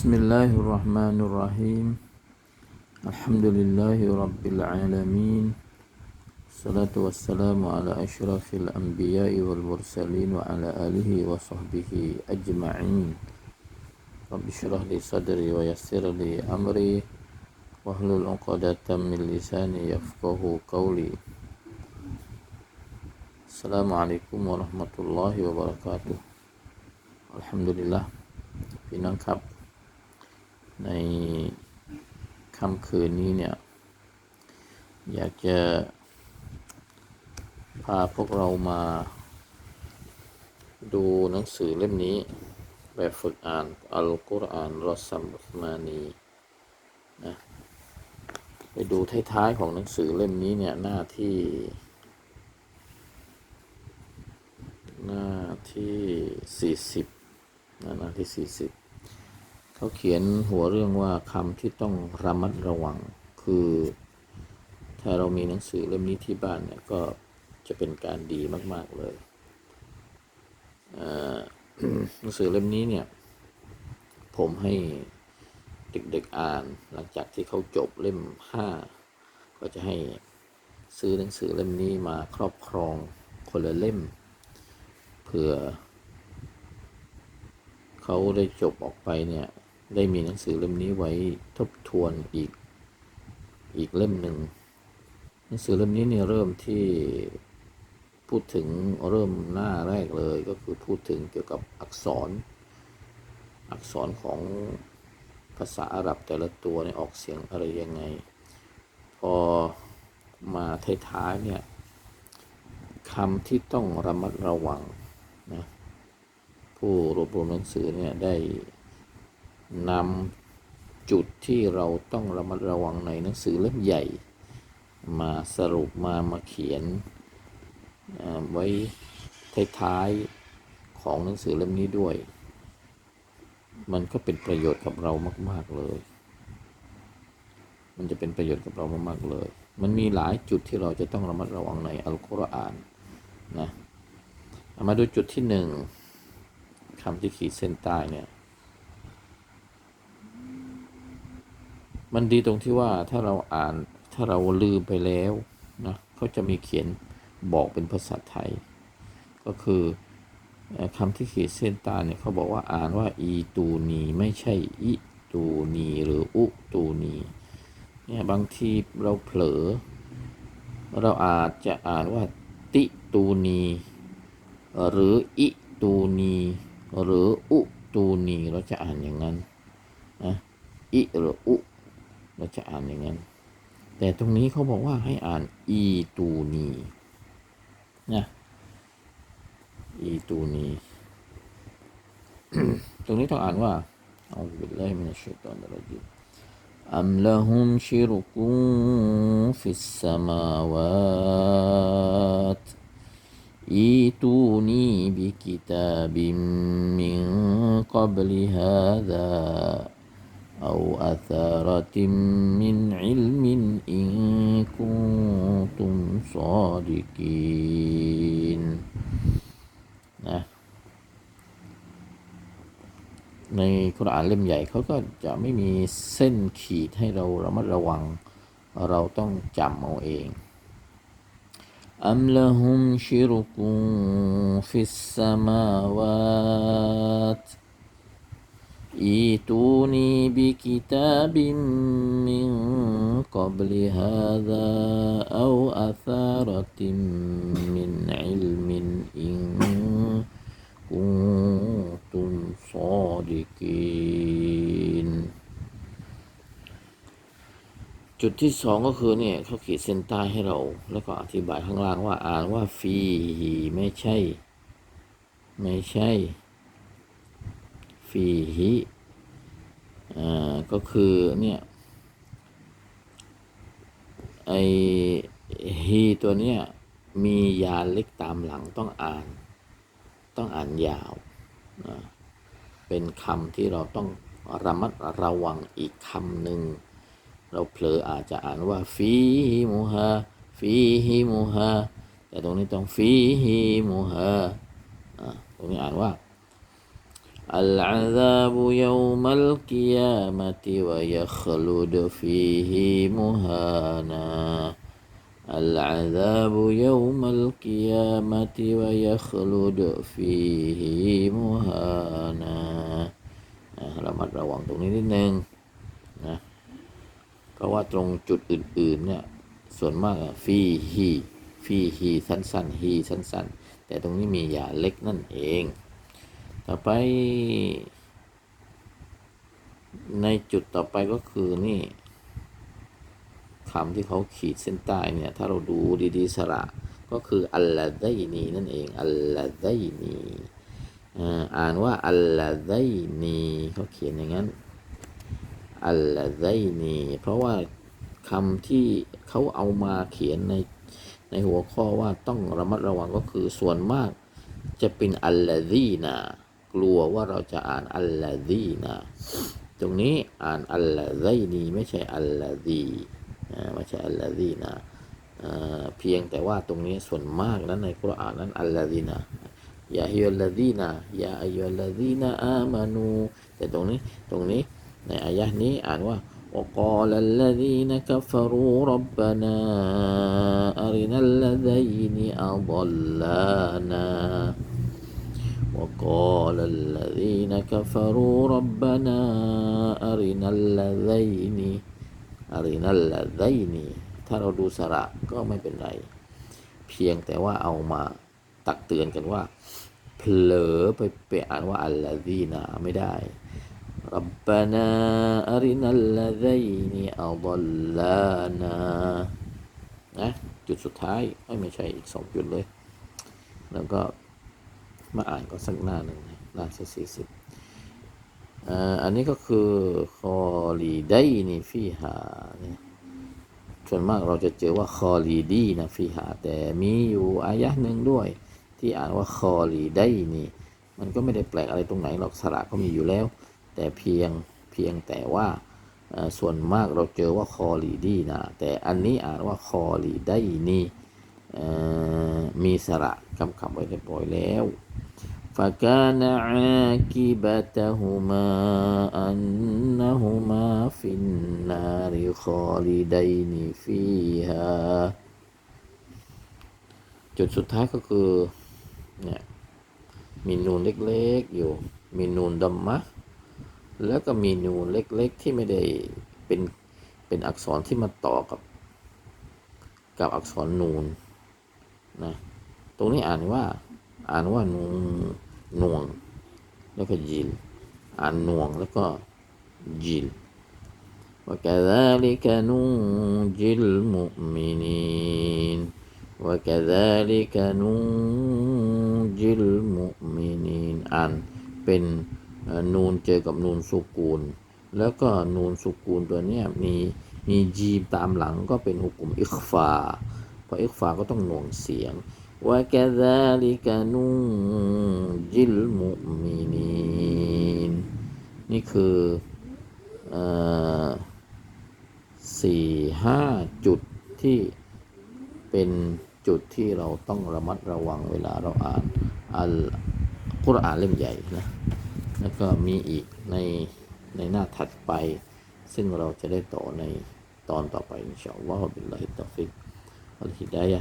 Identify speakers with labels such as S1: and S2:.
S1: بسم الله الرحمن الرحيم الحمد لله رب العالمين الصلاة والسلام على أشرف الأنبياء والمرسلين وعلى آله وصحبه أجمعين رب اشرح لي صدري ويسر لي أمري واحلل عقدة من لساني يفقه قولي السلام عليكم ورحمة الله وبركاته الحمد لله พี่น้องครับ ในค่ำคืนนี้เนี่ย อยากจะ พาพวกเรามา ดูหนังสือเล่มนี้ แบบฝึกอ่านอัลกุรอานรอสัมมานีนะไปดูท้ายๆของหนังสือเล่มนี้เนี่ยหน้าที่ หน้าที่สี่สิบหน้าที่สี่สิบ เขาเขียนหัวเรื่องว่าคำที่ต้องระมัดระวัง คือ ถ้าเรามีหนังสือเล่มนี้ที่บ้านเนี่ยก็จะเป็นการดีมาก ๆ เลยหนังสือเล่มนี้เนี่ย ผมให้เด็กๆอ่าน หลังจากที่เขาจบเล่มห้าก็จะให้ซื้อหนังสือเล่มนี้มาครอบครองคนละเล่ม เผื่อเขาได้จบออกไปเนี่ย ได้มีหนังสือเล่มนี้ไว้ทบทวนอีกอีกเล่มหนึ่งหนังสือเล่มนี้เนี่ยเริ่มที่พูดถึงเริ่มหน้าแรกเลยก็คือพูดถึงเกี่ยวกับอักษร อักษรของภาษาอาหรับแต่ละตัวเนี่ยออกเสียงอะไรยังไง พอมาท้ายๆเนี่ยคำที่ต้องระมัดระวังนะผู้รวบรวมหนังสือเนี่ยได้ นำจุดที่เราต้องระมัดระวังในหนังสือเล่มใหญ่ มาสรุปมามาเขียนไว้ท้ายๆของหนังสือเล่มนี้ด้วย มันก็เป็นประโยชน์กับเรามากๆเลย มันจะเป็นประโยชน์กับเรามากๆเลย มันมีหลายจุดที่เราจะต้องระมัดระวังในอัลกุรอานนะมาดูจุดที่หนึ่งคำที่ขีดเส้นใต้เนี่ย มันดีตรงที่ว่าถ้าเราอ่านถ้าเราลืมไปแล้วนะเขาจะมีเขียนบอกเป็นภาษาไทย ก็คือคำที่ขีดเส้นต้เนี่ยเขาบอกว่าอ่านว่าอีตูนีไม่ใช่อิตูนีหรืออุตูนีเนี่ยบางทีเราเผลอ เราอาจจะอ่านว่าติตูนี หรืออิตูนี หรืออุตูนีเราจะอ่านอย่างนั้นนะอิหรืออุ เราจะอ่านอย่างนั้น แต่ตรงนี้เขาบอกว่าให้อ่านอีตูนีนะอีตูนีตรงนี้ต้องอ่านว่าอัลลอฮฺบิลลาฮิมินัชชัยตอนรจีม أم لهم شرك في السماوات ايتوني بكتاب من قبل هذا أو أثارة من علم إن كنتم صادقين นะในคุรานเล่มใหญ่เขาก็จะไม่มีเส้นขีดให้เราระมัดระวัง เราต้องจำเอาเอง أم لهم شرك في السماوات ايتوني بكتاب من قبل هذا أو أثارة من علم إن كنتم صادقين จุดที่สองก็คือเนี่ยเขาขีดเส้นใต้ให้เรา แล้วก็อธิบายข้างล่างว่าอ่านว่าฟีฮีไม่ใช่ ไม่ใช่ ฟีฮีอ่าก็คือเนี่ยไอฮีตัวเนี้ยมียาเล็กตามหลังต้องอ่าน ต้องอ่านยาวนะเป็นคำที่เราต้องระมัดระวังอีกคำหนึ่ง เราเผลออาจจะอ่านว่าฟีฮิมูฮาฟีฮิมูฮาแต่ตรงนี้ต้องฟีฮิมูฮาตรงนี้อ่านว่า العذاب يوم القيامة ويخلد فيه مهانا العذاب يوم القيامة ويخلد فيه مهانا อ่ะระมัดระวังตรงนี้นิดนึงนะเพราะว่าตรงจุดอื่นๆเนี่ยส่วนมากอะฟีฮีฟีฮีสั้นๆฮีสั้นๆ แต่ตรงนี้มีอย่าเล็กนั่นเอง ต่อไป ในจุดต่อไปก็คือนี่คำที่เขาขีดเส้นใต้เนี่ย ถ้าเราดูดีๆสระก็คืออัลลาไดนีนั่นเอง อัลลาไดนีอ่านว่าอัลลาไดนีเขาเขียนอย่างนั้นอัลลาไดนีเพราะว่าคำที่เขาเอามาเขียนในในหัวข้อว่าต้องระมัดระวังก็คือส่วนมากจะเป็นอัลลาดีนา กลัวว่าเราจะอ่านอัลลาดีนาตรงนี้อ่านอัลลาไดนีไม่ใช่อัลลาดีอ่าไม่ใช่อัลลาดีนาอ่าเพียงแต่ว่าตรงนี้ส่วนมากนั้นในคุรอานนั้นอัลลาดีนายาฮิยัลลาดีนายาอายุลลาดีนาอามานูแต่ตรงนี้ตรงนี้ในอายะห์นี้อ่านว่า وقال الذين كفروا ربنا أرنا الذين أضلانا وقال الذين كفروا ربنا أرنا الذين أرنا الذين ถ้าเราดูสระก็ไม่เป็นไร เพียงแต่ว่าเอามาตักเตือนกันว่า เผลอไปไปอ่านว่าอัลลาดีนาไม่ได้ ربنا أرنا الذين أضلانا นะจุดสุดท้ายเอ้ยไม่ใช่อีกสองจุดเลย แล้วก็มาอ่านก็สักหน้าหนึ่ง นะหน้าที่สี่สิบอันนี้ก็คือคอลีได้นี่ฟีหาเนี่ยส่วนมากเราจะเจอว่าคอลีดีนะฟีหา แต่มีอยู่อายะหนึ่งด้วย ที่อ่านว่าคอลีได้นี่ มันก็ไม่ได้แปลกอะไรตรงไหนหรอกสระก็มีอยู่แล้ว แต่เพียงเพียงแต่ว่าส่วนมากเราเจอว่าคอลีดีนะแต่อันนี้อ่านว่าคอลีได้นี่มีสระกำกับไว้เรียบร้อยแล้ว فكان عاقبتهما أنهما في النار خالدين فيها จุดสุดท้ายก็คือเนี่ยมีนูนเล็กๆอยู่ มีนูนดัมมะ แล้วก็มีนูนเล็กๆที่ไม่ได้เป็นเป็นอักษรที่มาต่อกับ กับอักษรนูนนะตรงนี้อ่านว่า อ่านว่านูนหน่วง แล้วก็ยิลอ่านหน่วงแล้วก็ยิล وكذلك ننجي المؤمنين وكذلك ننجي المؤمنين อ่านเป็นเอ่อนูนเจอกับนูนสุกูล แล้วก็นูนสุกูลตัวเนี้ยมีมีจีมตามหลังก็เป็นหุกุมอิคฟาเพราะอิคฟาก็ต้องหน่วงเสียง وكذلك ننجي المؤمنين นี่คือเอ่อสี่ห้าจุดที่เป็นจุดที่เราต้องระมัดระวังเวลาเราอ่านอัลกุรอานเล่มใหญ่นะ แล้วก็มีอีกในในหน้าถัดไป ซึ่งเราจะได้ต่อในตอนต่อไปอินชาอัลลอฮฺบิลลาฮิตตอฟิก อัลฮิดาย